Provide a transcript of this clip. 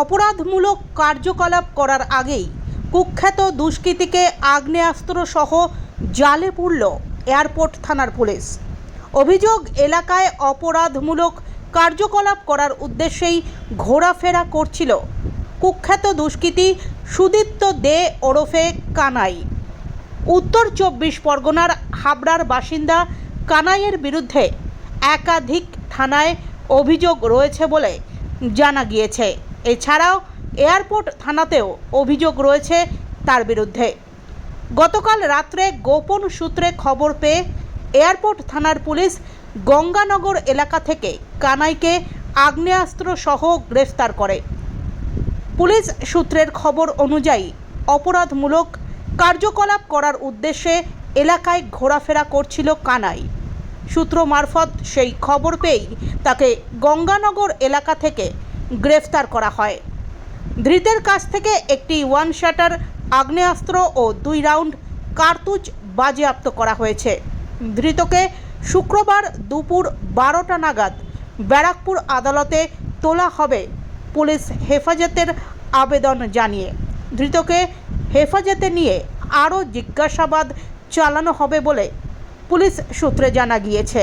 অপরাধমূলক কার্যকলাপ করার আগেই কুখ্যাত দুষ্কৃতীকে আগ্নেয়াস্ত্রসহ জালে পুরল এয়ারপোর্ট থানার পুলিশ। অভিযোগ, এলাকায় অপরাধমূলক কার্যকলাপ করার উদ্দেশ্যেই ঘোরাফেরা করছিল কুখ্যাত দুষ্কৃতী সুদীপ্ত দে ওরফে কানাই। উত্তর চব্বিশ পরগনার হাবড়ার বাসিন্দা কানাইয়ের বিরুদ্ধে একাধিক থানায় অভিযোগ রয়েছে বলে জানা গিয়েছে। এছাড়াও এয়ারপোর্ট থানাতেও অভিযোগ রয়েছে তার বিরুদ্ধে। গতকাল রাত্রে গোপন সূত্রে খবর পেয়ে এয়ারপোর্ট থানার পুলিশ গঙ্গানগর এলাকা থেকে কানাইকে আগ্নেয়াস্ত্র সহ গ্রেফতার করে। পুলিশ সূত্রের খবর অনুযায়ী অপরাধমূলক কার্যকলাপ করার উদ্দেশ্যে এলাকায় ঘোরাফেরা করছিল কানাই। সূত্র মারফত সেই খবর পেয়েই তাকে গঙ্গানগর এলাকা থেকে গ্রেফতার করা হয়। ধৃতের কাছ থেকে একটি ওয়ান শাটার আগ্নেয়াস্ত্র ও দুই রাউন্ড কার্তুজ বাজেয়াপ্ত করা হয়েছে। ধৃতকে শুক্রবার দুপুর বারোটা নাগাদ ব্যারাকপুর আদালতে তোলা হবে পুলিশ হেফাজতের আবেদন জানিয়ে। ধৃতকে হেফাজতে নিয়ে আরও জিজ্ঞাসাবাদ চালানো হবে বলে পুলিশ সূত্রে জানা গিয়েছে।